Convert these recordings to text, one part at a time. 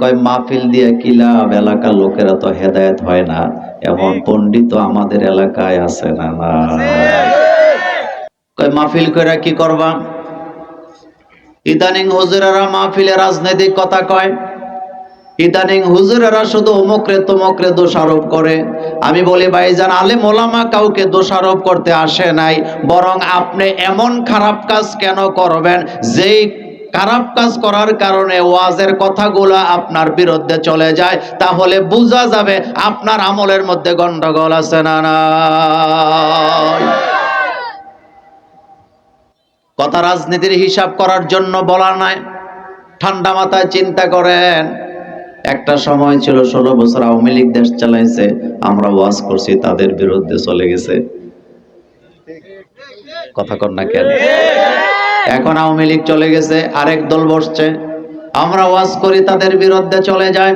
কয় মাহফিল দিয়ে কি লাভ? এলাকার লোকেরা তো হেদায়েত হয় না। এমন পণ্ডিত আমাদের এলাকায় আছে না না। কয় মাহফিল করে কি করবা? ইদানিং হুজুরেরা মাহফিলে রাজনৈতিক কথা কয়। ইদানিং হুজুরেরা শুধু অমুকরে তমুকরে দোষারোপ করে। আমি বলি ভাই ভাইজান আলেম ওলামা কাউকে দোষারোপ করতে আসে নাই বরং আপনি এমন খারাপ কাজ কেন করবেন? যেই খারাপ কাজ করার কারণে ওয়াজের কথাগুলো আপনার বিরুদ্ধে চলে যায়, তাহলে বোঝা যাবে আপনার আমলের মধ্যে গন্ডগোল আছে না না কথা রাজনীতির হিসাব করার জন্য বলা নাই, ঠান্ডা মাথায় চিন্তা করেন। একটা সময় ছিল, ষোলো বছর আওয়ামী লীগ দেশ চালাইছে, আমরা ওয়াজ করছি, তাদের বিরুদ্ধে চলে গেছে। কথা না কেন? এখন আওয়ামী লীগ চলে গেছে, আরেক দল বসছে। আমরা ওয়াজ করি, তাদের বিরুদ্ধে চলে যায়।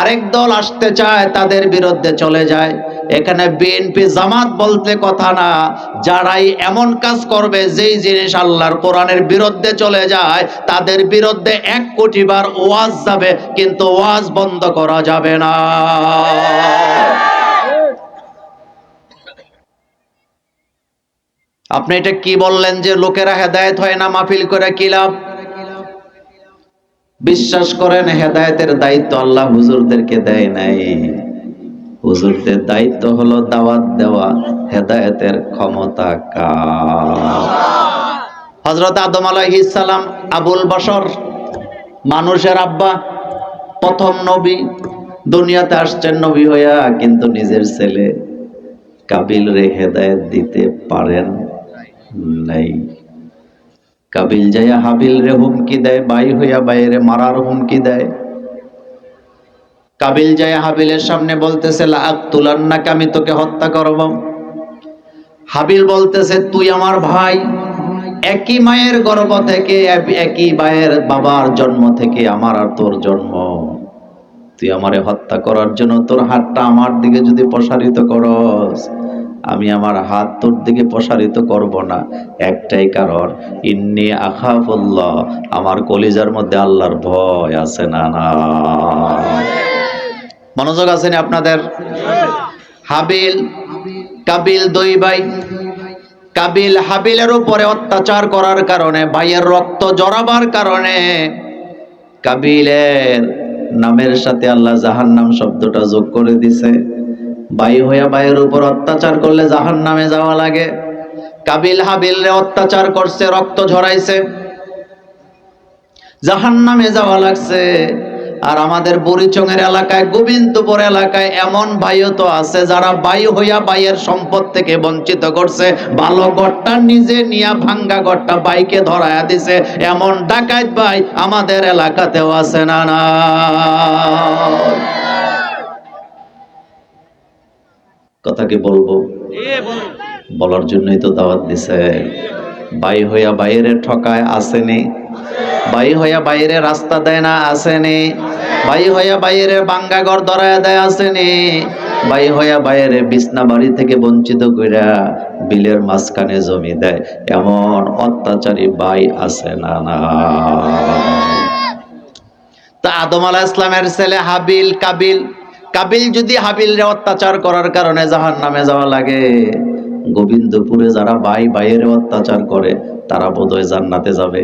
আরেক দল আসতে চায়, তাদের বিরুদ্ধে চলে যায়। এখানে বিএনপি জামাত বলতে কথা না। যারাই এমন কাজ করবে, যেই জিনিস আল্লাহর কোরআনের বিরুদ্ধে চলে যায়, তাদের বিরুদ্ধে এক কোটি বার ওয়াজ যাবে, কিন্তু ওয়াজ বন্ধ করা যাবে না। আপনি এটা কি বললেন যে লোকেরা হেদায়েত হয় না মাহফিল করে কি লাভ? বিশ্বাস করেন, হেদায়েতের দায়িত্ব আল্লাহ হুজুরদেরকে দেয় নাই। হুজুরদের দায়িত্ব হলো দাওয়াত দেওয়া, হেদায়েতের ক্ষমতা কার? হযরত আদম আলাইহিস সালাম, আবুল বশর, মানুষের আব্বা, প্রথম নবী, দুনিয়াতে আসছেন নবী হইয়া, কিন্তু নিজের ছেলে কাবিল রে হেদায়েত দিতে পারেন নাই। কাবিল যাইয়া হাবিল রে হুমকি দেয়, বাই হইয়া বাইরে মারার হুমকি দেয়। কাবিল যাইয়া হাবিলের সামনে বলতেছে লাগ তুলান্নাকে, আমি তোকে হত্যা করব। হাবিল বলতেছে, তুই আমার ভাই, একই মায়ের গর্ভ থেকে, একই মায়ের বাবার জন্ম থেকে আমার আর তোর জন্ম। তুই আমারে হত্যা করার জন্য তোর হাতটা আমার দিকে যদি প্রসারিত করস আমি আমার হাত তোর দিকে প্রসারিত করব না। একটাই কারণ, ইন্নি আখাফুল্লাহ, আমার কলিজার মধ্যে আল্লাহর ভয় আছে না না। মনোযোগ আছে না আপনাদের? হাবিল, কাবিল দুই ভাই। কাবিল হাবিলের উপরে অত্যাচার করার কারণে, ভাইয়ের রক্ত জড়াবার কারণে কাবিলের নামের সাথে আল্লাহ জাহান্নাম শব্দটা যোগ করে দিছে। বাই হইয়া বাইয়ের উপর অত্যাচার করলে জাহান নামে যাওয়া লাগে। কাবিল হাবিল রে অত্যাচার করছে, রক্ত ঝরাইছে। জাহান নামে যাওয়া লাগছে। আর আমাদের বুড়িচঙের এলাকায়, গোবিন্দপুর এলাকায় এমন ভাইও তো আছে যারা বাই হইয়া বাইয়ের সম্পদ থেকে বঞ্চিত করছে। ভালো গড়টা নিজে নিয়া ভাঙ্গা গড়টা বাইকে ধরায়া দিছে। এমন ডাকাত ভাই আমাদের এলাকাতেও আছে না না। কথা কি বলব বলার জন্যই তো দাওয়াত দিছে। বাই হইয়া বাইরে ঠকায় আসেনি। বাই হইয়া বাইরে রাস্তা দেয় না আসেনি। বাই হইয়া বাইরে বাঙ্গা ঘর ধরায় দেয় আসেনি। বাই হইয়া বাইরে বিছনা বাড়ি থেকে বঞ্চিত কইরা বিলের মাঝখানে জমি দেয়। এমন অত্যাচারী বাই আছে না না। তা আদম আলাহ ইসলামের ছেলে হাবিল কাবিল কাবিল যদি হাবিল অত্যাচার করার কারণে জাহান নামে যাওয়া লাগে, গোবিন্দপুরে যারা ভাই ভাইয়ের অত্যাচার করে, তারা বোধহয় জান্নাতে যাবে।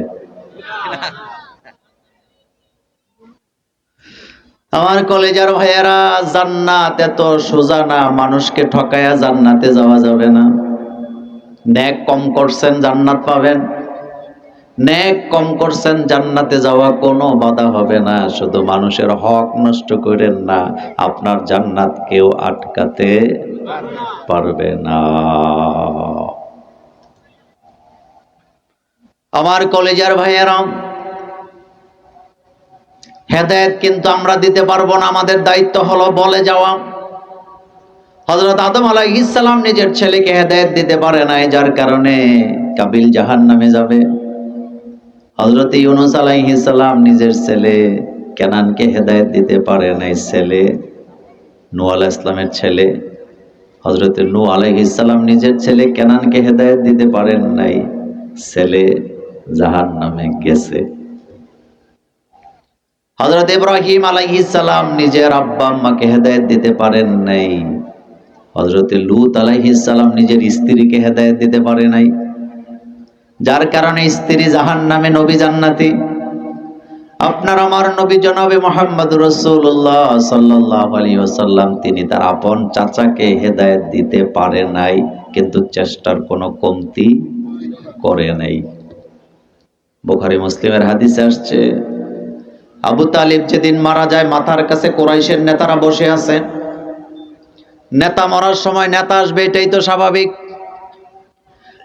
আমার কলেজের ভাইয়েরা, জান্নাত এত সোজা না, মানুষকে ঠকায়া জান্নাতে যাওয়া যাবে না। ন্যাক কম করছেন, জান্নাত পাবেন। ন্যাক কম করছেন, জান্নাতে যাওয়া কোনো বাধা হবে না। শুধু মানুষের হক নষ্ট করেন না, আপনার জান্নাত কেউ আটকাতে পারবে না। আমার কলেজার ভাইয়েরা, হেদায়েত কিন্তু আমরা দিতে পারব না, আমাদের দায়িত্ব হলো বলে যাওয়া। হজরত আদম আলাইহিস সালাম নিজের ছেলেকে হেদায়েত দিতে পারে নাই, যার কারণে কাবিল জাহান নামে যাবে। হজরত ইউনুস সালাম নিজের ছেলে কেনানকে হেদায়েত দিতে পারে নাই, ছেলে নূ আলাইহিস ইসলামের ছেলে। হজরত নূ আলাইহিস সালাম নিজের ছেলে কেনানকে হেদায়েত দিতে পারেন নাই, ছেলে জাহান নামে গেছে। হজরত ইব্রাহিম সালাম নিজের আব্বা আম্মাকে হেদায়েত দিতে পারেন নাই হজরত লুত সালাম নিজের স্ত্রীকে হেদায়েত দিতে পারে নাই। যার কারণে স্ত্রী জাহান নামে নবী জান্নাতি। আপনার আমার নবী জনাবে মোহাম্মদ রসুল্লাহ সাল্লাহ আলী ওসাল্লাম তিনি তার আপন চাচাকে হেদায়েত দিতে পারে নাই, কিন্তু চেষ্টার কোনো কমতি করে নাই। বোখারি মুসলিমের হাদিসে আসছে, আবু তালিব যেদিন মারা যায়, মাথার কাছে কোরাইশের নেতারা বসে আছে নেতা মরার সময় নেতা আসবে, এটাই তো স্বাভাবিক।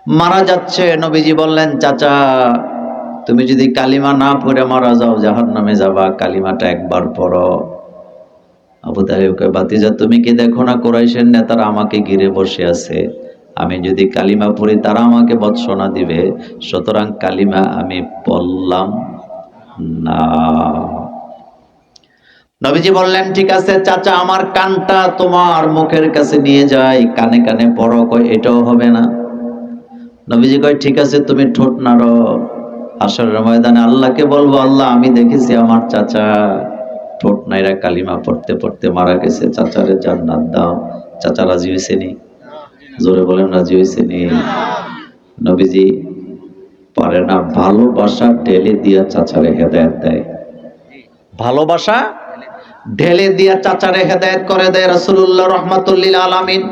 মারা যাচ্ছে। নবীজি বললেন, চাচা, তুমি যদি কালিমা না পড়ে মারা যাও জাহার নামে যাবা। কালিমাটা একবার পড়ো। আবু তালিবকে বাতিজা তুমি কি দেখো না কোরাইশের নেতারা আমাকে ঘিরে বসে আছে? আমি যদি কালিমা পড়ি, তারা আমাকে বৎসনা দিবে। সুতরাং কালিমা আমি পড়লাম না। নবীজি বললেন, ঠিক আছে, চাচা, আমার কানটা তোমার মুখের কাছে নিয়ে যাই। কানে কানে পড়ো এটাও হবে না। নবীজি কয়, ঠিক আছে, তুমি ঠোঁট নাড়ো। আসরের ময়দানে আল্লাহকে বলব, আল্লাহ, আমি দেখেছি আমার চাচা ঠোঁট নাইরা কালিমা পড়তে পড়তে মারা গেছে। চাচারে জান্নাত দাও। চাচা রাজি হয়েছে নি? জোরে বলেন, রাজি হয়েছে নি? নবীজি পারে না, ভালোবাসা ঢেলে দিয়া চাচারে হেদায়ত দেয়। ভালোবাসা ঢেলে দিয়া চাচারে হেদায়ত করে দেয় রসুল্লাহ রহমাতুল্লিল আলামিন।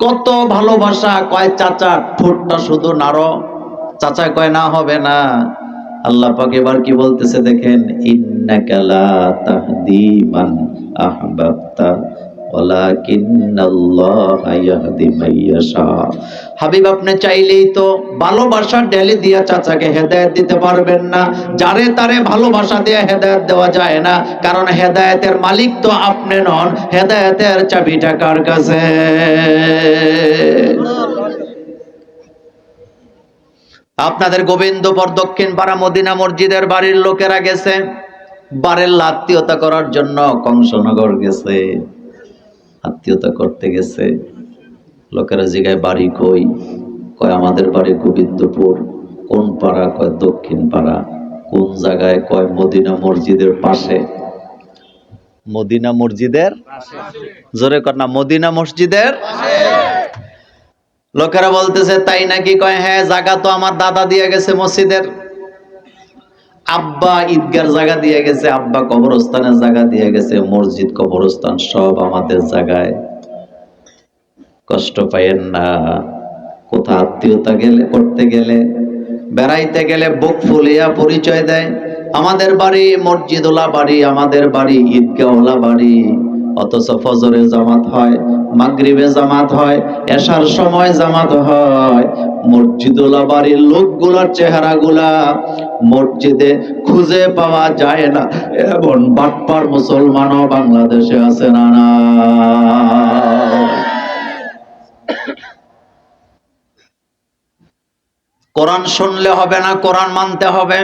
কত ভালোবাসা কয় চাচা, ঠোঁটটা শুধু নাড়ো। চাচা কয়, না, হবে না। আল্লাহ পাক এবার কি বলতেছে দেখেন, ইন্নাকা লা তাহদি মান আহবাবতা। হাবিব, আপনি চাইলেই তো ভালোবাসা ডেলে দিয়া চাচাকে হেদায়েত দিতে পারবেন না। যারে তারে ভালোবাসা দিয়ে হেদায়েত দেওয়া যায় না। কারণ হেদায়েতের মালিক তো আপনি নন। হেদায়েতের চাবিটা কার কাছে? আপনাদের গোবিন্দপুর দক্ষিণ পাড়া মদিনা মসজিদের বাড়ির লোকেরা গেছে। বারের আত্মীয়তা করার জন্য কংসনগর গেছে। আত্মীয়তা করতে গেছে। লোকেরা জিগায়, বাড়ি কই? কয়, আমাদের বাড়ি গোবিন্দপুর। কোন পাড়া? কয়, দক্ষিণ পাড়া। কোন জায়গায়? কয়, মদিনা মসজিদের পাশে। মদিনা মসজিদের? জোরে কর না, মদিনা মসজিদের? লোকেরা বলতেছে, তাই নাকি? কয় হ্যাঁ জায়গা তো আমার দাদা দিয়ে গেছে মসজিদের। আব্বা ঈদগার জায়গা দিয়ে গেছে, আব্বা কবরস্থানের জায়গা দিয়ে গেছে, মসজিদ, কবরস্থান সব আমাদের জায়গায়। কষ্ট পাইয়েন না। কোথা আত্মীয়তা গেলে, করতে গেলে, বেড়াইতে গেলে বুক ফুলিয়া পরিচয় দেয়। আমাদের বাড়ি মসজিদওয়ালা বাড়ি, আমাদের বাড়ি ঈদগাহওয়ালা বাড়ি। অথচ ফজরে জামাত হয়, মাগরিবে জামাত হয়, এশার সময় জামাত হয়। মসজিদুল্লাহ বাড়ির লোকগুলার চেহারাগুলা মসজিদে খুঁজে পাওয়া যায় না। এমন বাটপার মুসলমানও বাংলাদেশে আছে না না। কোরআন শুনলে হবে না, কোরআন মানতে হবে।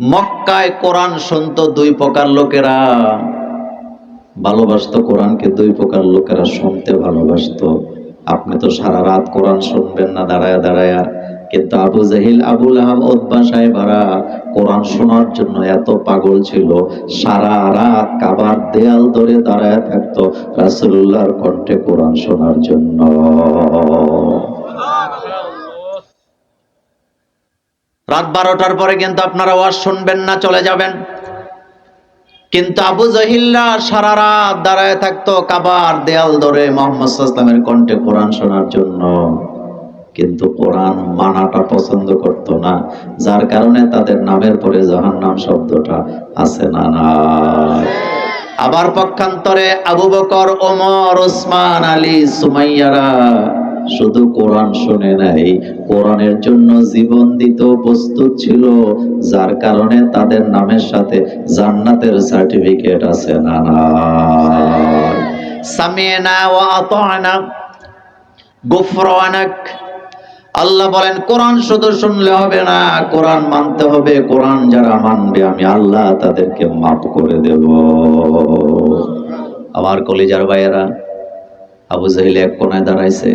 মক্কায় কোরআন শুনতো দুই প্রকার লোকেরা। ভালোবাসতো কোরআনকে দুই প্রকার লোকেরা শুনতে ভালোবাসতো। আপনি তো সারা রাত কোরআন শুনবেন না, দাঁড়ায়, দাঁড়ায়া। কিন্তু আবু জাহিল আবুল ওদবা সাহেবারা কোরআন শোনার জন্য এত পাগল ছিল। সারা রাত কাবার দেয়াল ধরে দাঁড়ায় থাকতো রাসূলুল্লাহর কণ্ঠে কোরআন শোনার জন্য। রাত বারোটার পরে কিন্তু আপনারা ওয়াজ শুনবেন না, চলে যাবেন। কিন্তু আবু জহিল্লা সারা রাত দাঁড়ায় থাকতো কাবার দেয়াল ধরে মোহাম্মদ ইসলামের কণ্ঠে কোরআন শোনার জন্য। কিন্তু কোরআন মানাটা পছন্দ করতো না, যার কারণে তাদের নামের পরে জাহান নাম শব্দটা আছে না না। আবার পক্ষান্তরে আবু বকর, ওমর, ওসমান, আলী, সুমাইয়ারা শুধু কোরআন শুনে নাই, কোরআনের জন্য জীবন দিত প্রস্তুত ছিল, যার কারণে তাদের নামের সাথে জান্নাতের সার্টিফিকেট আছে না না আল্লাহ বলেন, কোরআন শুধু শুনলে হবে না, কোরআন মানতে হবে, কোরআন যারা মানবে, আমি আল্লাহ তাদেরকে মাফ করে দেব। আমার কলিজার ভাইয়েরা, আবু জাহিল এক কোনায় দাঁড়াইছে।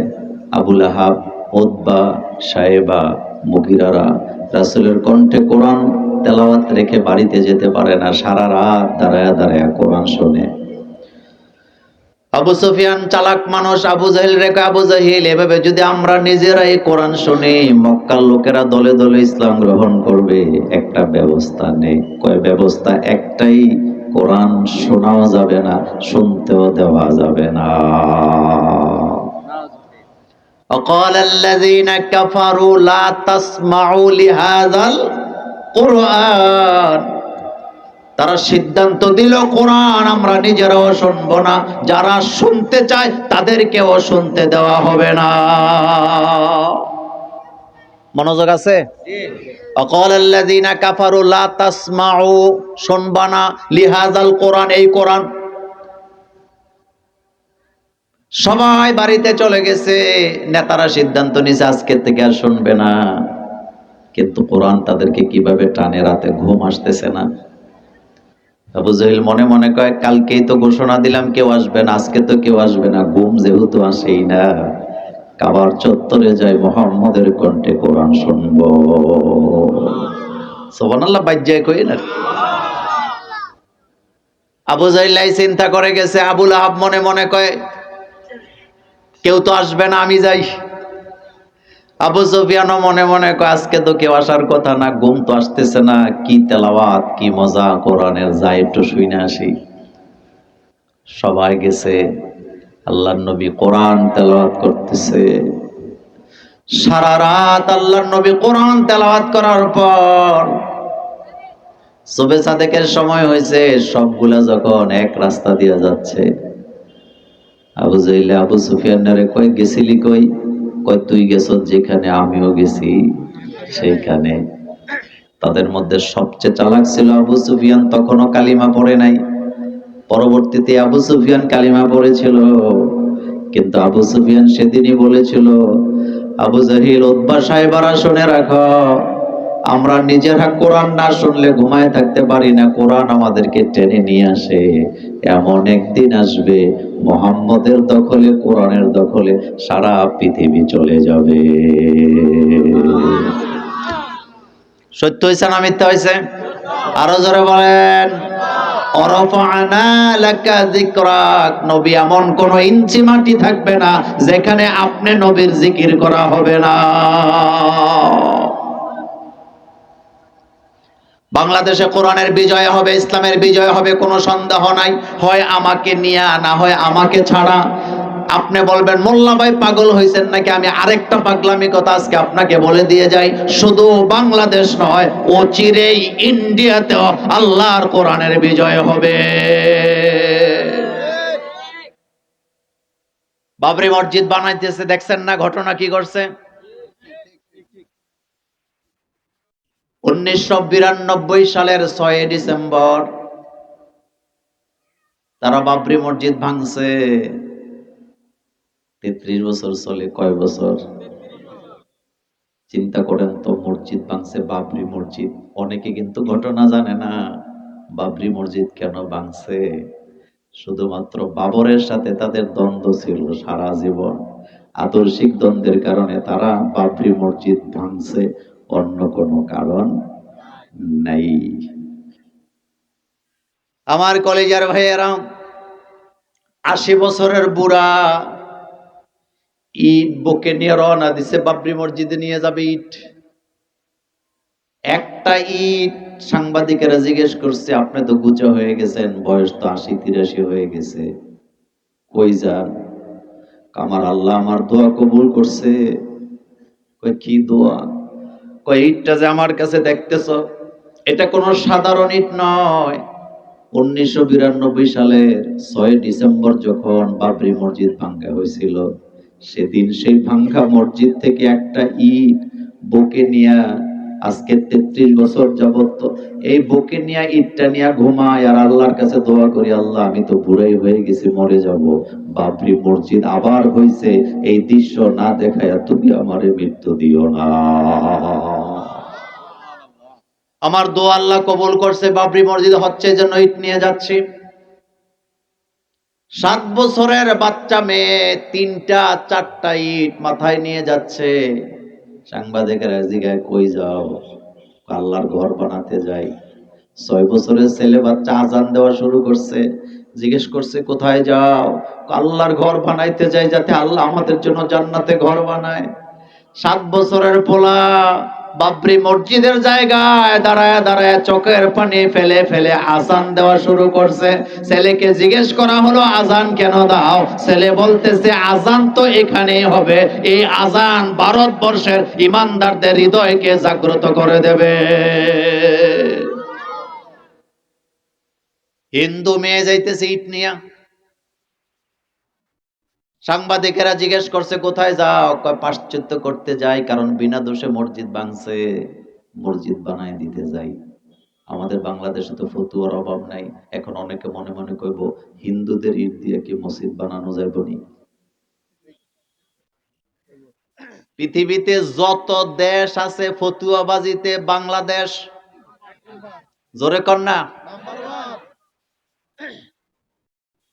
আবুল আহাব ওদবা সাহেবা মুগিরারা রাসুলের কণ্ঠে কোরআন তেলাওয়াত রেখে বাড়িতে যেতে পারে না, সারা রাত দাঁড়ায় দাঁড়ায় কোরআন শোনে। আবু সুফিয়ান চালাক মানুষ, আবু জাহিল রেখে আবু জাহিল, এভাবে যদি আমরা নিজেরাই কোরআন শুনি, মক্কার লোকেরা দলে দলে ইসলাম গ্রহণ করবে, একটা ব্যবস্থা নেই। কয় ব্যবস্থা? একটাই, কোরআন শোনাও যাবে না, শুনতেও দেওয়া যাবে না। وقال الذين كفروا لا تسمعوا لهذا القرآن তারা সিদ্ধান্ত দিল কোরআন আমরা নিজেরাও শুনবো না যারা শুনতে চায় তাদেরকেও শুনতে দেওয়া হবে না মনোযোগ আছে অকল আল্লাযীনা কাফারু লা তাসমাউ শুনবা না লিহাজাল কোরআন এই কোরআন সবাই বাড়িতে চলে গেছে। নেতারা সিদ্ধান্ত নিছে আজকের থেকে আর শুনবে না। কিন্তু কোরআন তাদেরকে কীভাবে টানে? রাতে ঘুম আসতেছে না। আবু জাহিল মনে মনে কয়, কালকেই তো ঘোষণা দিলাম কেউ আসবে না, আজকে তো কেউ আসবে না, ঘুম যেহেতু আসেই না। কাবার চত্বরে যাই, মোহাম্মদের কণ্ঠে কোরআন শুনব। সোবানাল্লাহ বাজ্যায় কই না? আবু জাহিলাই চিন্তা করে গেছে, আবুল আহাব মনে মনে কয় কেউ তো আসবে না, আমি যাই। আবু সুফিয়ানও মনে মনে আজকে তো কেউ আসার কথা না, ঘুম তো আসতেছে না, কি তেলাওয়াত, কি মজা, কোরআনের যাই একটু শুনে আসি। সবাই গেছে, আল্লাহর নবী কোরআন তেলাওয়াত করতেছে। সারা রাত আল্লাহর নবী কোরআন তেলাওয়াত করার পর সুবে সাদেকের সময় হয়েছে, সবগুলা যখন এক রাস্তা দিয়ে যাচ্ছে আবু জাইলে, আবু সুফিয়ানের কয়, গেছিলি কই? কই তুই গেছ যেখানে, আমিও গেছি সেইখানে। তাদের মধ্যে সবচেয়ে চালাক ছিল আবু সুফিয়ান, তখনও কালিমা পড়ে নাই। পরবর্তীতে আবু সুফিয়ান কালিমা পড়েছিল। কিন্তু আবু সুফিয়ান সেদিনই বলেছিল, আবু জাহিল উদ্বা সাহেবারা শুনে রাখো। আমরা নিজেরা কোরআন না শুনলে ঘুমায় থাকতে পারি না, কোরআন আমাদেরকে টেনে নিয়ে আসে। এমন একদিন আসবে, মোহাম্মদের দখলে, কোরআনের দখলে সারা পৃথিবী চলে যাবে। সত্য হয়েছে না মিথ্যা হয়েছে আরও জোরে বলেন। নবী এমন কোন ইঞ্চি মাটি থাকবে না, যেখানে আপনি নবীর জিকির করা হবে না। বাংলাদেশে কোরআনের বিজয় হবে, ইসলামের বিজয় হবে, কোনো সন্দেহ নাই। হয় আমাকে নিয়ে, না হয় আমাকে ছাড়া। আপনি বলবেন, মোল্লা ভাই পাগল হয়েছেন নাকি? আমি আরেকটা পাগলামি কথা আজকে আপনাকে বলে দিয়ে যাই। শুধু বাংলাদেশ নয় ও চিরেই ইন্ডিয়াতেও আল্লাহর কোরআনের বিজয় হবে। বাবরি মসজিদ বানাইতেছে, দেখছেন না ঘটনা কি করছে উনিশশো বিরানব্বই সালের ছয় ডিসেম্বর তারা বাবরি মসজিদ ভাঙছে। তেত্রিশ বছর চলে, কয় বছর? চিন্তা করেন তো, মসজিদ ভাঙছে, বাবরি মসজিদ। অনেকে কিন্তু ঘটনা জানে না, বাবরি মসজিদ কেন ভাঙছে? শুধুমাত্র বাবরের সাথে তাদের দ্বন্দ্ব ছিল সারা জীবন। আদর্শিক দ্বন্দ্বের কারণে তারা বাবরি মসজিদ ভাঙছে। অন্য কোনো কারণ নাই। আমার কলেজের ভাইয়েরা, আশি বছরের বুড়া ইট বুকে নিয়ে রওনা দিছে, বাবরি মসজিদে নিয়ে যাবে ইট। একটা ইট সাংবাদিকেরা জিজ্ঞেস করছে, আপনি তো গুচা হয়ে গেছেন, বয়স তো আশি তিরাশি হয়ে গেছে। কই যান? আমার আল্লাহ আমার দোয়া কবুল করছে। কি দোয়া? কই ইটটা যে আমার কাছে দেখতেছ, এটা কোনো সাধারণ ইট নয়। উনিশশো বিরানব্বই সালের ছয় ডিসেম্বর যখন বাবরি মসজিদ ভাঙ্গা হয়েছিল, সেদিন সেই ভাঙ্গা মসজিদ থেকে একটা ইট বুকে নিয়ে আজকে তেত্রিশ বছর যাবত তো এই বুকে নিয়ে, ইটটা নিয়ে ঘুমায় আর আল্লাহর কাছে দোয়া করি, আল্লাহ, আমি তো বুড়াই হয়ে গেছি, মরে যাব। বাবরি মসজিদ আবার হয়েছে এই দৃশ্য না দেখায় তুমি আমারে মৃত্যু দিও না। আমার দোয়া আল্লাহ কবুল করছে বাবরি মসজিদ হচ্ছে জন্য ইট নিয়ে যাচ্ছি। সাত বছরের বাচ্চা মেয়ে, তিনটা, চারটা ইট মাথায় নিয়ে যাচ্ছে। সাংবাদিকেরা জিগায় কই যাও, আল্লাহর ঘর বানাতে যাই। ছয় বছরের ছেলে বাচ্চা আজান দেওয়া শুরু করছে, জিজ্ঞেস করছে, কোথায় যাও? আল্লাহর ঘর বানাইতে যাই যাতে আল্লাহ আমাদের জন্য জান্নাতে ঘর বানায়। সাত বছরের পোলা বাবরি মসজিদের জায়গায় দাঁড়ায় দাঁড়ায় চোখের পানি ফেলে ফেলে আজান দেওয়া শুরু করছে। ছেলেকে জিজ্ঞেস করা হলো, আজান কেন দাও? ছেলে বলতেছে, আজান তো এখানেই হবে। এই আজান ভারতবর্ষের ইমানদারদের হৃদয়কে জাগ্রত করে দেবে। হিন্দু মেয়ে যাইতেছে ইট নিয়া। সাংবাদিকেরা জিজ্ঞেস করছে, কোথায় যাও? পাশ্চাত্য করতে যাই, কারণ বিনা দোষে মসজিদ ভাঙছে। মসজিদ বানায় দিতে যাই। আমাদের বাংলাদেশে তো ফতুয়ার অভাব নাই। এখন অনেকে মনে মনে কইব হিন্দুদের ইট দিয়ে কি মসজিদ বানানো যাইব নি? পৃথিবীতে যত দেশ আছে ফতুয়াবাজিতে, বাংলাদেশ, জোরে না।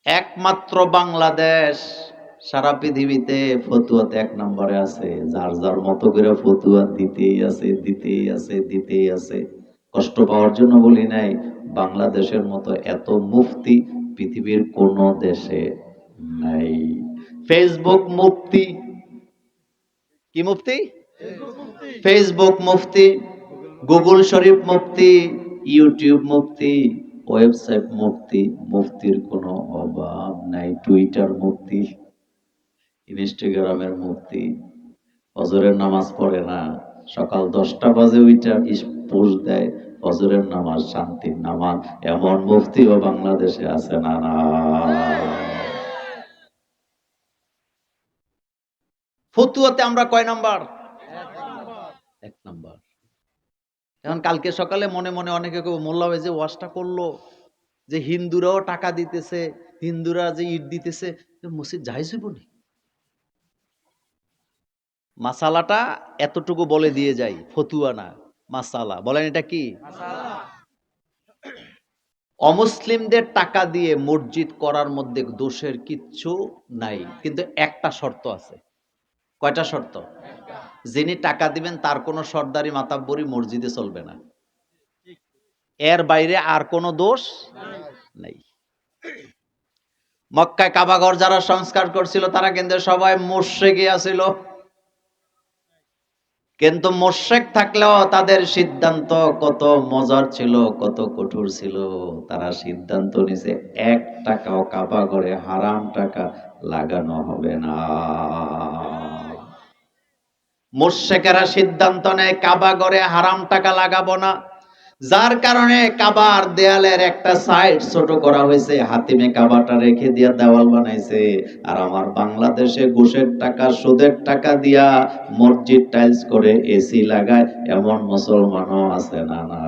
একমাত্র বাংলাদেশ। সারা পৃথিবীতে ফতুয়াতে এক নম্বরে আছে। যার যার মতো করে ফতুয়া দিতেই আছে দিতেই আছে দিতেই আছে। কষ্ট পাওয়ার জন্য বলি নাই, বাংলাদেশের মতো এত মুফতি পৃথিবীর কোন দেশে নাই। ফেসবুক মুফতি। কি মুফতি? ফেসবুক মুফতি গুগল শরীফ মুফতি ইউটিউব মুফতি ওয়েবসাইট মুফতি, মুফতির কোনো অভাব নাই। টুইটার মুফতি। ইনস্টাগ্রামের মুফতি ফজরের নামাজ পড়ে না। সকাল দশটা বাজে ওইটা পোস্ট দেয়। ফজরের নামাজ শান্তির নামাজ। এমন মুফতিও বাংলাদেশে আছে না না। ফতুয়াতে আমরা কয় নাম্বার? এক নাম্বার। এখন কালকে সকালে মনে মনে অনেকে মোল্লা ভাই যে ওয়াশটা করল যে হিন্দুরাও টাকা দিতেছে হিন্দুরা যে ইট দিতেছে মসজিদ যাইছে বনি মাসালাটা এতটুকু বলে দিয়ে যাই, ফতুয়া না, মাসালা। বলেন এটা কি? অমুসলিমদের টাকা দিয়ে মসজিদ করার মধ্যে দোষের কিচ্ছু নাই, কিন্তু একটা শর্ত আছে। কয়টা শর্ত? যিনি টাকা দিবেন, তার কোনো সর্দারি মাতাব্বরি মসজিদে চলবে না। এর বাইরে আর কোনো দোষ নেই। মক্কায় কাবাঘর যারা সংস্কার করছিল, তারা কিন্তু সবাই মোর্শেকে আসিল কিন্তু মোর্শেক থাকলেও তাদের সিদ্ধান্ত কত মজার ছিল, কত কঠোর ছিল। তারা সিদ্ধান্ত নিছে, এক টাকাও কাবা করে হারাম টাকা লাগানো হবে না। মোর্শেকেরা সিদ্ধান্ত নেয়, কাবা করে হারাম টাকা লাগাবো না। যার কারণে কাবার দেয়ালের একটা সাইড ছোট করা হয়েছে, হাতিমে কাবাটা রেখে দিয়া দেওয়াল বানাইছে। আর আমার বাংলাদেশে ঘুষের টাকা, সুদের টাকা দিয়া মসজিদ টাইলস করে এসি লাগায়, এমন মুসলমানও আছে না না।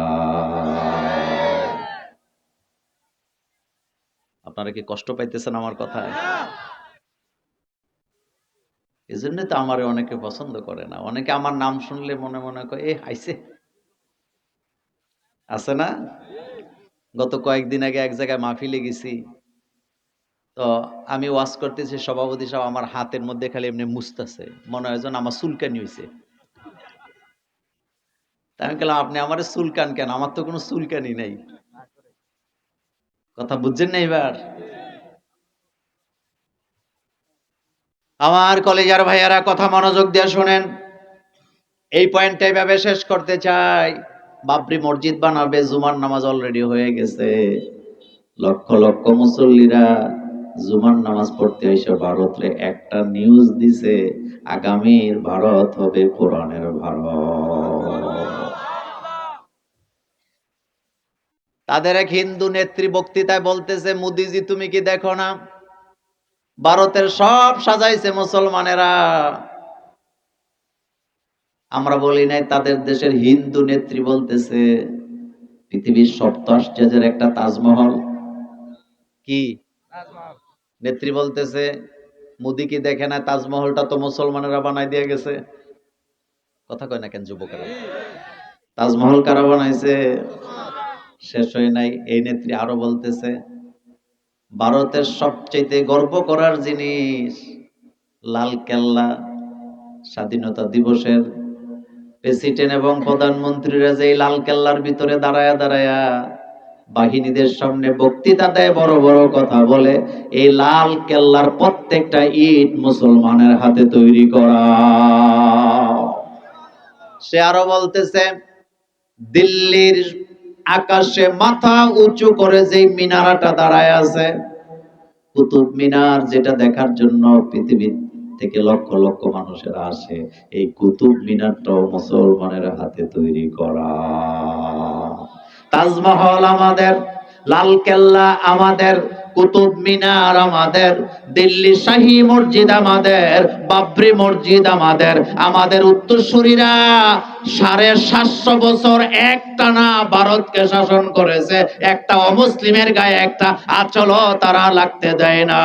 আপনারা কি কষ্ট পাইতেছেন আমার কথায়? এই জন্য তো আমার অনেকে পছন্দ করে না। অনেকে আমার নাম শুনলে মনে মনে করে, এ আইসে আছে না? গত কয়েকদিন আগে এক জায়গায় মাহফিলে গেছি। তো আমি ওয়াজ করতেছি, সভাপতি সাহেব আমার হাতের মধ্যে খালি এমনি মুছতেছে মনে হয় যেন আমার চুলকানি হয়েছে আমি বললাম, আপনি আমার চুলকান কেন? আমার তো কোনো চুলকানি নেই। কথা বুঝছেন না এবার? আমার কলেজার ভাইয়ারা কথা মনোযোগ দিয়ে শোনেন। এই পয়েন্টটা এভাবে শেষ করতে চাই। বাবরি মসজিদ বানাবে, জুমার নামাজ অলরেডি হয়ে গেছে। লক্ষ লক্ষ মুসল্লিরা জুমার নামাজ পড়তে এসে ভারতে একটা নিউজ দিছে, আগামীর ভারত হবে কোরআনের ভারত। তাদের এক হিন্দু নেত্রী বক্তৃতায় বলতেছে, মোদিজি, তুমি কি দেখো না? ভারতের সব সাজাইছে মুসলমানেরা। আমরা বলি নাই তাদের দেশের হিন্দু নেত্রী বলতেছে পৃথিবীর সপ্ত আশ্চর্যের একটা তাজমহল। কি? নেত্রী বলতেছে মোদি কি দেখে না তাজমহলটা তো মুসলমানেরা বানাই দিয়ে গেছে? কথা কয় না কেন যুবকেরা? তাজমহল কারা বানাইছে? শেষ হয় নাই এই নেত্রী আরও বলতেছে ভারতের সবচেয়ে গর্ব করার জিনিস লাল কেল্লা স্বাধীনতা দিবসের প্রেসিডেন্ট এবং প্রধানমন্ত্রীরা যে লাল কেল্লার ভিতরে দাঁড়ায়া দাঁড়ায়া বাহিনীদের সামনে বক্তৃতা দেয়, বড় বড় কথা বলে, এই লাল কেল্লার প্রত্যেকটা ইট মুসলমানের হাতে তৈরি করা। সে আরও বলতেছে, দিল্লির আকাশে মাথা উঁচু করে যে মিনারাটা দাঁড়ায় আছে, কুতুব মিনার যেটা দেখার জন্য পৃথিবী থেকে লক্ষ লক্ষ মানুষেরা আসে। এই কুতুব মিনারটাও মুসলমানের হাতে তৈরি করা। তাজমহল আমাদের লাল কেল্লা আমাদের, কুতুব মিনার আমাদের, দিল্লি শাহী মসজিদ আমাদের, বাবরি মসজিদ আমাদের। আমাদের উত্তরসূরিরা সাড়ে সাতশো বছর একটানা ভারতকে শাসন করেছে। একটা অমুসলিমের গায়ে একটা আচলও তারা লাগতে দেয় না।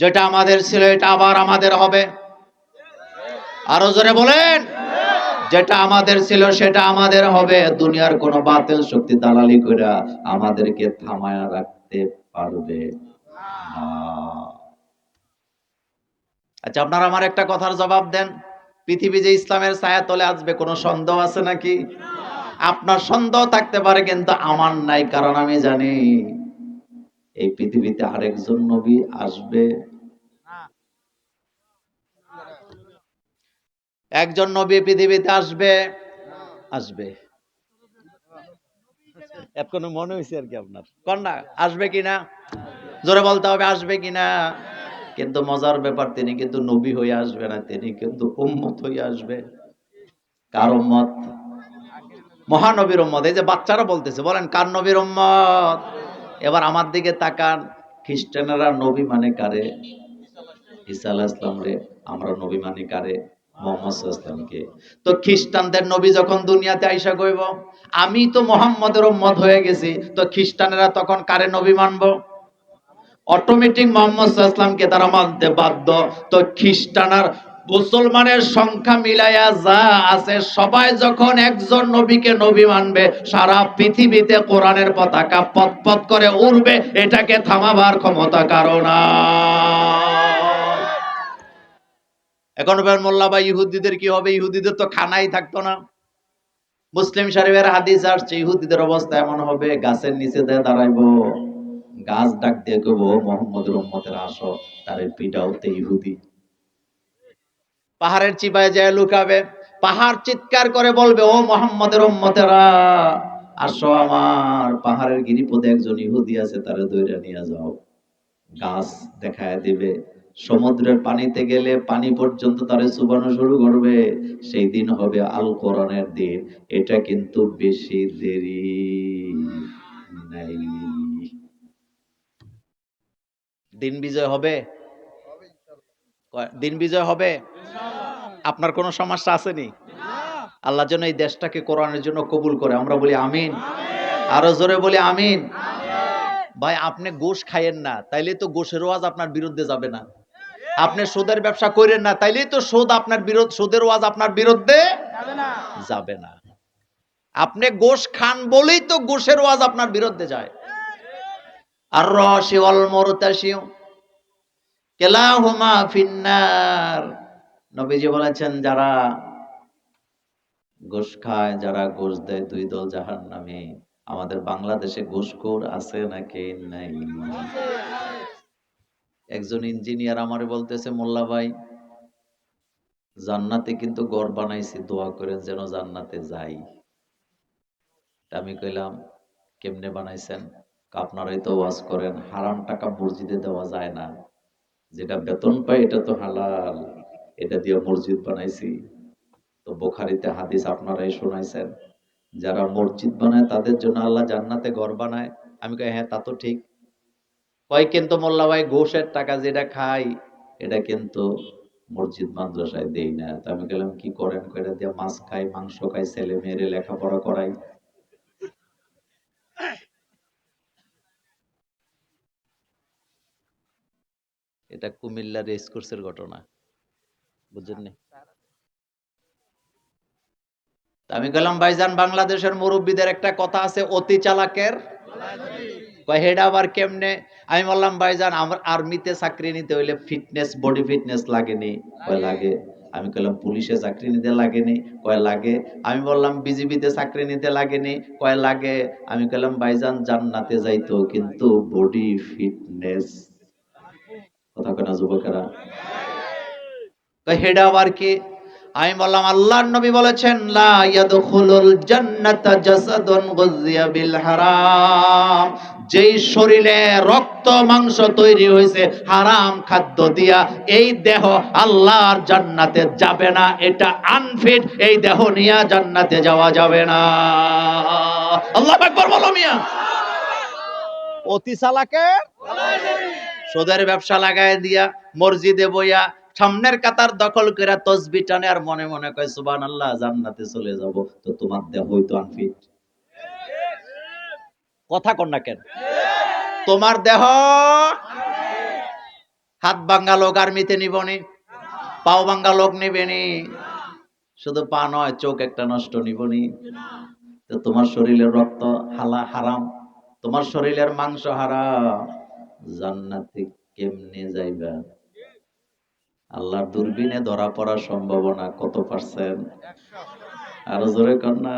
যেটা আমাদের ছিল, এটা আবার আমাদের হবে। আরও জোরে বলেন। যেটা আমাদের ছিল, সেটা আমাদের হবে। দুনিয়ার কোন বাতিল শক্তি দালালি করে আমাদেরকে থামায়া রাখতে পারবে আচ্ছা আপনারা আমার একটা কথার জবাব দেন। পৃথিবী যে ইসলামের ছায়া তলে আসবে, কোনো সন্দেহ আছে নাকি? আপনার সন্দেহ থাকতে পারে, কিন্তু আমার নাই, কারণ আমি জানি এই পৃথিবীতে আরেকজন নবী আসবে। একজন নবী পৃথিবীতে আসবে? আসবে। এখন মনে হয়েছে আর কি আপনার। কন্যা আসবে কিনা জোরে বলতে হবে, আসবে কিনা কিন্তু মজার ব্যাপার, তিনি কিন্তু নবী হয়ে আসবে না, তিনি কিন্তু উম্মত হয়ে আসবে। কার উম্মত? মহানবীর উম্মত। এই যে বাচ্চারা বলতেছে, বলেন, কার নবীর উম্মত? এবার আমার দিকে তাকান, খ্রিস্টানেরা নবী মানে কারে? ঈসা আলাহ ইসলাম রে, আমরা নবী মানে কারে? মোহাম্মদ ইসলামকে তো খ্রিস্টানদের নবী যখন দুনিয়াতে আইসা কইব, আমি তো মোহাম্মদের উম্মত হয়ে গেছি, তো খ্রিস্টানেরা তখন কারে নবী মানবো? অটোমেটিক মোহাম্মদ ইসলামকে তারা মানতে বাধ্য। তো মুসলমানের সংখ্যা মিলাইয়া যা আছে, সবাই যখন একজন নবীকে নবী মানবে, সারা পৃথিবীতে কোরআনের পতাকা পথ করে উড়বে, এটাকে থামাবার ক্ষমতা কারণ এখন এবার মোল্লা বা ইহুদিদের কি হবে? ইহুদিদের তো খানাই থাকতো না। মুসলিম শরীফের হাদিস আসছে, ইহুদিদের অবস্থা এমন হবে, গাছের নিচে দিয়ে দাঁড়াইবো, গাছ ডাক দিয়ে কইব মোহাম্মদের উম্মতের আসো তার পিটাওতে ইহুদি। পাহাড়ের চিপায় যায় লুকাবে, পাহাড় চিৎকার করে বলবে, ও মোহাম্মদের উম্মতেরা, আসো আমার পাহাড়ের গিরিপথে একজন ইহুদি আছে, তারে দৈরা নিয়ে যাও। গাছ দেখায় দিবে সমুদ্রের পানিতে গেলে পানি পর্যন্ত তারে চুবানো শুরু করবে। সেই দিন হবে আল কোরআনের দিন। এটা কিন্তু বেশি দেরি দিন বিজয় হবে? দিন বিজয় হবে? আপনার কোনো সমস্যা আসেনি? আল্লাহ যেন এই দেশটাকে কোরআনের জন্য কবুল করে। আমরা বলি আমিন। আরও জোরে বলি আমিন। ভাই, আপনি গোশ খাইয়েন না। তাইলে তো গোশের ওয়াজ আপনার বিরুদ্ধে যাবে না। আপনি সুদের ব্যবসা করেন না তাইলেই তো সুদ আপনার বিরোধ সুদের ওয়াজ আপনার বিরুদ্ধে যাবে না। আপনি গোশ খান বলেই তো গোশের ওয়াজ আপনার বিরুদ্ধে যায়। আর রসি অল মরতাসিও কেলাহুমা ফিন্নার। নবীজি বলেছেন যারা ঘুষ খায় যারা ঘুষ দেয় দুই দল জাহান নামে আমাদের বাংলাদেশে ঘুষখোর আছে নাকি নাই? একজন ইঞ্জিনিয়ার আমারে বলতেছে, মোল্লা ভাই, জান্নাতে কিন্তু গড় বানাইছি, দোয়া করেন যেন জান্নাতে যাই। আমি কইলাম, কেমনে বানাইছেন? আপনারাই তো ওয়াজ করেন, হারাম টাকা মসজিদে দেওয়া যায় না। যেটা বেতন পাই এটা তো হালাল, এটা দিয়ে মসজিদ বানাইছি। তো বোখারিতে হাদিস আপনারাই শোনাইছেন, যারা মসজিদ বানায় তাদের জন্য আল্লাহ জান্নাতে ঘর বানায়। আমি কই হ্যাঁ তা তো ঠিক কয় কিন্তু মোল্লা ভাই, ঘোষের টাকা যেটা খাই, এটা কিন্তু মসজিদ মাদ্রাসায় দেই না। তো আমি গেলাম কি করেন? কয়টা দিয়ে মাছ খাই, মাংস খাই, ছেলে মেয়েরে লেখাপড়া করাই? এটা কুমিল্লা রেস কোর্সের ঘটনা। বুঝলেন আমি গেলাম ভাইজান, বাংলাদেশের মুরব্বীদের একটা কথা আছে, অতি চালাকের কয় হেড আবার কেমনে? আমি বললাম ভাইজান আমার আর্মিতে চাকরি নিতে হইলে ফিটনেস বডি ফিটনেস লাগেনি। কয় লাগে। আমি কইলাম পুলিশে চাকরি নিতে লাগেনি। কয় লাগে। আমি বললাম বিজিবিতে চাকরি নিতে লাগেনি। কয় লাগে। আমি কইলাম ভাইজান জান্নাতে যাইতো কিন্তু বডি ফিটনেস। কথা কেনা যুবকেরা? কয় হেডা আবার কি? আমি বললাম, আল্লাহর নবী বলেছেন, লা যেই শরীরে রক্ত, মাংস তৈরি হয়েছে, হারাম খাদ্য দিয়া, এই দেহ আল্লাহর জান্নাতে যাবে না। এটা আনফিট, এই দেহ নিয়ে জান্নাতে যাওয়া যাবে না। আল্লাহ একবার বলো মিয়া। অতি চালাকে সোদের ব্যবসা লাগায় দিয়া, মসজিদে বইয়া সামনের কাতার দখল করে তসবি টানে আর মনে মনে কয় সুবান আল্লাহ জান্নাতে চলে যাব। তো তোমার দেহ হইতো আনফিট। কথা কন না কেন? তোমার দেহ হাত ভাঙ্গা লোক আর্মিতে নিবনি পাও ভাঙ্গা লোক নিবেনি শুধু পা নয়, চোখ একটা নষ্ট নিবনি তো তোমার শরীরের রক্ত হালা হারাম, তোমার শরীরের মাংস হারাম। জান্নাতে কেমনে যাইবা? আল্লাহর দূরবীনে ধরা পড়ার সম্ভাবনা কত পার্সেন্ট? আরও জোরে কন্যা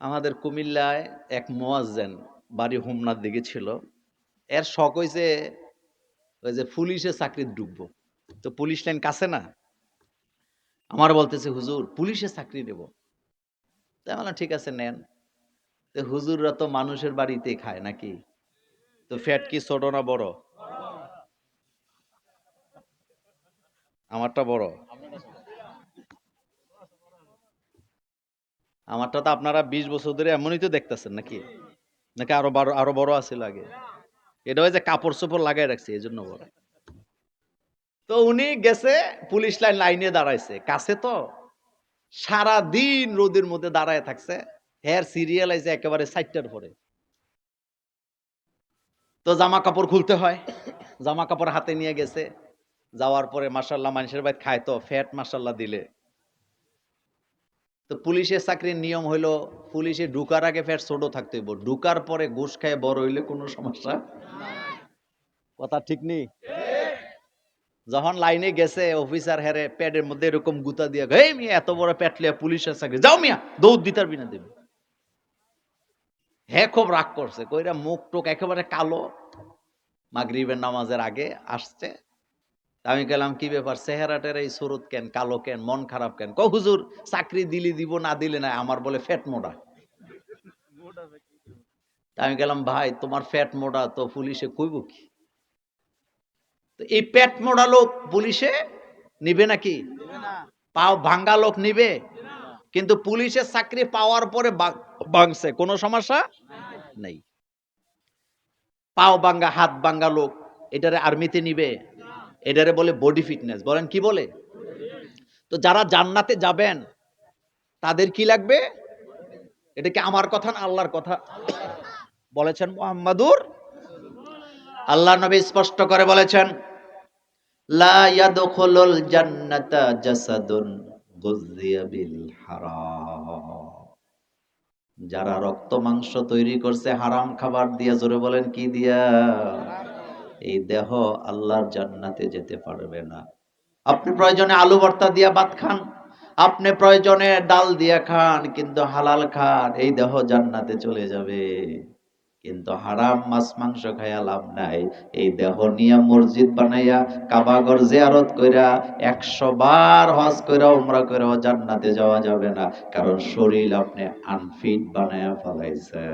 আমাদের কুমিল্লায় এক মোয়াজ্জেন বাড়ি হোমনার দিকে ছিল। এর শখ হয়েছে ওই যে পুলিশে চাকরির ডুববো তো পুলিশ লাইন কাছে না? আমার বলতেছে, হুজুর, পুলিশে চাকরি নেব তাই ঠিক আছে, নেন। তো হুজুররা তো মানুষের বাড়িতে খায় নাকি? তো ফ্যাট কি ছোট না বড়? আমারটা বড়। আমারটা তো আপনারা বিশ বছর ধরে এমনই তো দেখতেছেন নাকি? নাকি আরও বড় আরও বড় আছিল আগে? এটা ওই যে কাপড় চোপড় লাগাই রাখছে এই জন্য বড়। তো উনি গেছে, পুলিশ লাইন লাইনে দাঁড়াইছে। কাছে তো সারা দিন রোদের মধ্যে দাঁড়ায় থাকছে। হেয়ার সিরিয়াল আছে একেবারে সাইটটার পরে। তো জামা কাপড় খুলতে হয়। জামা কাপড় হাতে নিয়ে গেছে। যাওয়ার পরে মাসাল্লাহ মানুষের বাড়ি খায় তো, ফ্যাট মাসাল্লাহ দিলে। তো পুলিশের চাকরির নিয়ম হইল, পুলিশে ঢুকার আগে ফ্যাট ছোট থাকতে হইব। ঢুকার পরে ঘুষ খায় বড় হইলে কোনো সমস্যা? কথা ঠিক নেই? যখন লাইনে গেছে, অফিসার হেরে প্যাডের মধ্যে এরকম গুতা দিয়ে হে মিয়া, এত বড় প্যাট লিয়া পুলিশের চাকরি, যাও মিয়া, দৌড় দিতার বিনা দেবে। হ্যাঁ খুব রাগ করছে, কইরা মুখ টুক একেবারে কালো। মাগরিবের নামাজের আগে আসছে আমি গেলাম, কি ব্যাপার? চেহারাটের এই সুরত কেন? কালো কেন? মন খারাপ কেন? ক হুজুর, চাকরি দিলি দিব, না দিলে না আমার বলে ফ্যাট মোটা। আমি গেলাম, ভাই, তোমার ফ্যাট মোটা, তো পুলিশে কইব কি? এই পেট মোড়া লোক পুলিশে নিবে নাকি? পাও, ভাঙ্গা লোক নিবে? কিন্তু পুলিশের চাকরি পাওয়ার পরে ভাঙছে। কোনো সমস্যা? নেই। পাও ভাঙ্গা, হাত ভাঙ্গা লোক, এটারে আর্মিতে নিবে? এটারে বলে বডি ফিটনেস বলেন, কি বলে? তো যারা জান্নাতে যাবেন, তাদের কি লাগবে? এটা কি আমার কথা না আল্লাহর কথা? বলেছেন মোহাম্মদুর। আল্লাহ নবী স্পষ্ট করে বলেছেন, লা জাসাদুন যারা রক্ত মাংস তৈরি করছে হারাম খাবার দিয়া, জোরে বলেন, কি দিয়া? এই দেহ আল্লাহর জান্নাতে যেতে পারবে না। আপনি প্রয়োজনে আলু ভর্তা দিয়া ভাত খান, আপনি প্রয়োজনে ডাল দিয়া খান, কিন্তু হালাল খান, এই দেহ জান্নাতে চলে যাবে। কিন্তু হারাম মাছ, মাংস খাইয়া লাভ নাই। এই দেহ নিয়ে মসজিদ বানাইয়া, কাবাগর জিয়ারত কইরা, একশো বার হজ কইরা, উমরা কইরা জান্নাতে যাওয়া যাবে না। কারণ শরীর আপনি আনফিট বানাইয়া ফেলাইছে।